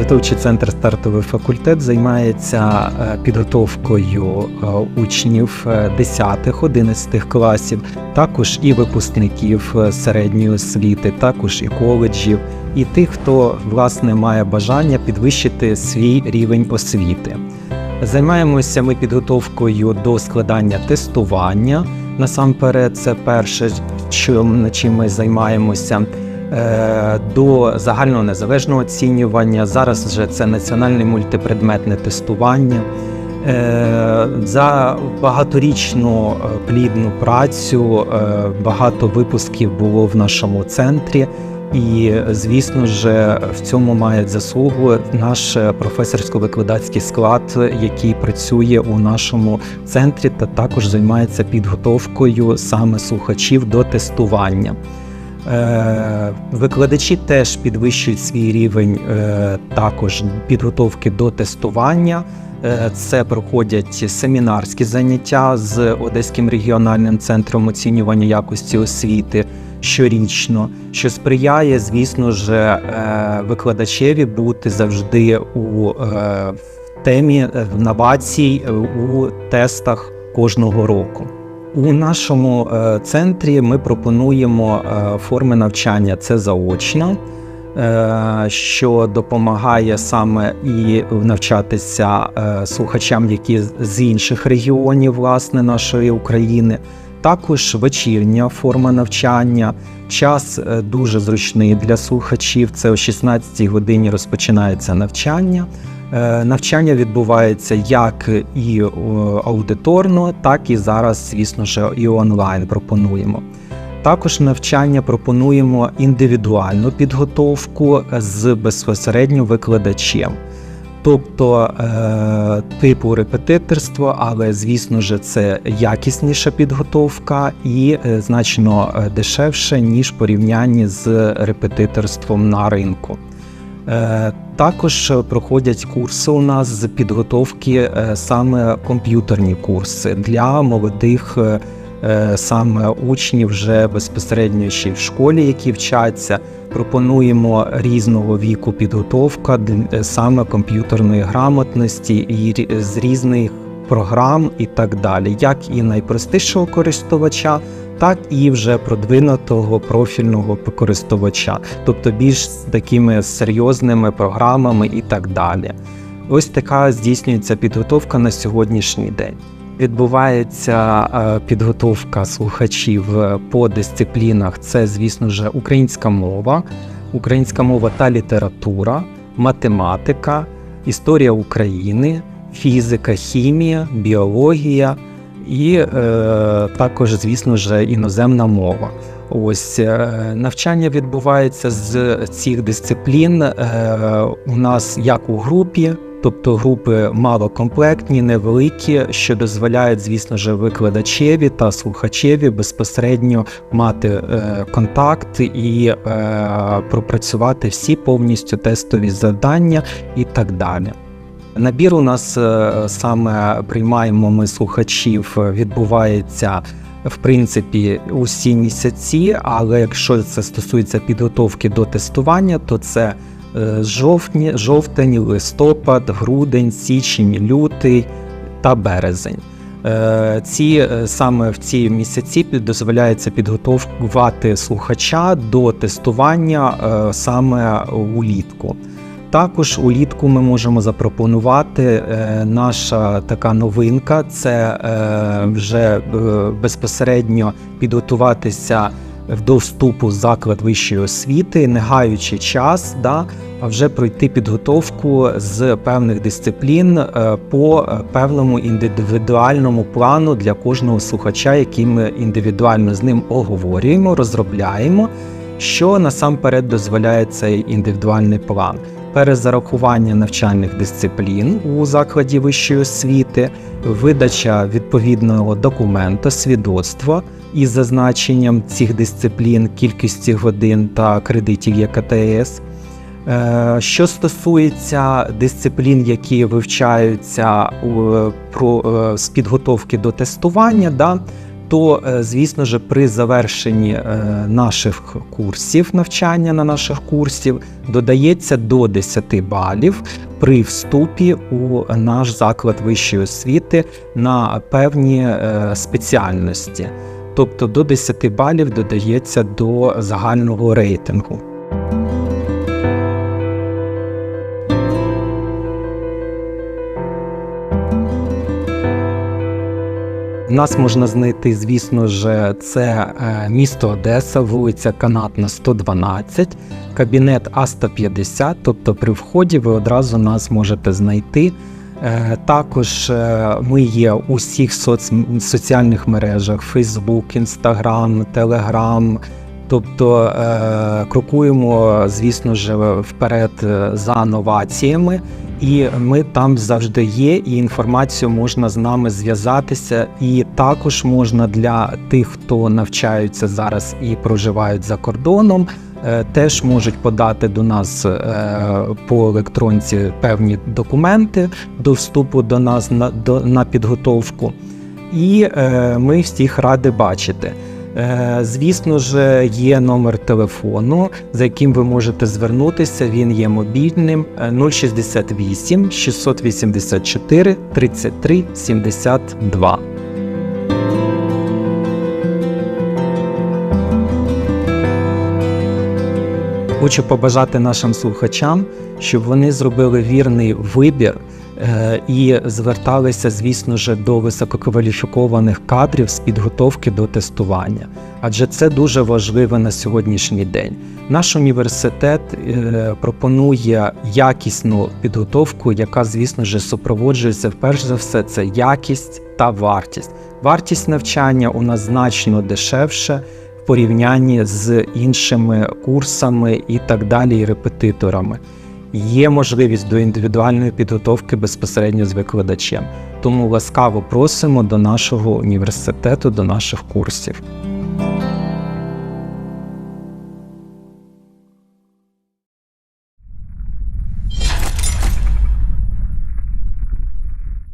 Підготовчий центр стартовий факультет займається е, підготовкою е, учнів 10-11 класів, також і випускників е, середньої освіти, також і коледжів, і тих, хто власне має бажання підвищити свій рівень освіти. Займаємося ми підготовкою до складання тестування. Насамперед, це перше, над чим ми займаємося. Е, До загального незалежного оцінювання. Зараз вже це національне мультипредметне тестування. Е, За багаторічну е, плідну працю багато випусків було в нашому центрі. І, звісно ж, в цьому має заслугу наш професорсько-викладацький склад, який працює у нашому центрі, та також займається підготовкою саме слухачів до тестування. Е, Викладачі теж підвищують свій рівень е, також підготовки до тестування. Е, Це проходять семінарські заняття з Одеським регіональним центром оцінювання якості освіти щорічно, що сприяє, звісно ж, викладачеві бути завжди у темі новацій у тестах кожного року. У нашому е, центрі ми пропонуємо е, форми навчання це заочно, е, що допомагає саме і навчатися слухачам, які з інших регіонів власне нашої України. Також вечірня форма навчання. Час дуже зручний для слухачів. Це о 16-й годині розпочинається навчання. Е, Навчання відбувається як і е, аудиторно, так і зараз, звісно ж, і онлайн пропонуємо. Також навчання пропонуємо індивідуальну підготовку з безпосередньо викладачем. Тобто е, типу репетиторство, але звісно ж це якісніша підготовка і значно дешевше, ніж порівнянні з репетиторством на ринку. Е, Також проходять курси у нас з підготовки е, саме комп'ютерні курси для молодих е, саме учнів вже безпосередньо ще в школі, які вчаться. Пропонуємо різного віку підготовка саме комп'ютерної грамотності і з різних програм і так далі, як і найпростішого користувача, так і вже продвинутого профільного користувача, тобто більш з такими серйозними програмами і так далі. Ось така здійснюється підготовка на сьогоднішній день. Відбувається е, підготовка слухачів е, по дисциплінах. Це, звісно ж, українська мова, українська мова та література, математика, історія України, фізика, хімія, біологія і е, також, звісно ж, іноземна мова. Ось е, навчання відбувається з цих дисциплін е, у нас як у групі, тобто групи малокомплектні, невеликі, що дозволяють, звісно ж, викладачеві та слухачеві безпосередньо мати е, контакт і е, пропрацювати всі повністю тестові завдання і так далі. Набір у нас е, саме приймаємо ми слухачів, е, відбувається в принципі усі місяці, але якщо це стосується підготовки до тестування, то це е, жовтні, жовтень, листопад, грудень, січень, лютий та березень. Ці саме в ці місяці дозволяється підготувати слухача до тестування саме улітку. Також улітку ми можемо запропонувати е, наша така новинка це е, вже е, безпосередньо підготуватися до вступу заклад вищої освіти, не гаючи час, да, а вже пройти підготовку з певних дисциплін по певному індивідуальному плану для кожного слухача, який ми індивідуально з ним оговорюємо, розробляємо, що насамперед дозволяє цей індивідуальний план перезарахування навчальних дисциплін у закладі вищої освіти, видача відповідного документа, свідоцтва із зазначенням цих дисциплін, кількості годин та кредитів ЄКТС. Е, Що стосується дисциплін, які вивчаються про, е, з підготовки до тестування, то, е, звісно ж, при завершенні е, наших курсів навчання на наших курсів додається до 10 балів при вступі у наш заклад вищої освіти на певні е, спеціальності. Тобто до 10 балів додається до загального рейтингу. Нас можна знайти, звісно ж, це е, місто Одеса, вулиця Канатна, 112, кабінет А150, тобто при вході ви одразу нас можете знайти. Е, Також е, ми є у всіх соц... соціальних мережах: Facebook, Instagram, Telegram. Тобто крокуємо, звісно ж, вперед за новаціями, і ми там завжди є, і інформацію можна з нами зв'язатися. І також можна для тих, хто навчаються зараз і проживають за кордоном, е, теж можуть подати до нас е, по електронці певні документи до вступу до нас на, до, на підготовку. І е, ми всіх раді бачити. Е, Звісно ж, є номер телефону, за яким ви можете звернутися. Він є мобільним е, 068 684 33 72. Хочу побажати нашим слухачам, щоб вони зробили вірний вибір і зверталися, звісно ж, до висококваліфікованих кадрів з підготовки до тестування, адже це дуже важливо на сьогоднішній день. Наш університет е, пропонує якісну підготовку, яка, звісно ж, супроводжується перш за все, це якість та вартість. Вартість навчання у нас значно дешевше порівнянні з іншими курсами і так далі, і репетиторами. Є можливість до індивідуальної підготовки безпосередньо з викладачем. Тому ласкаво просимо до нашого університету, до наших курсів.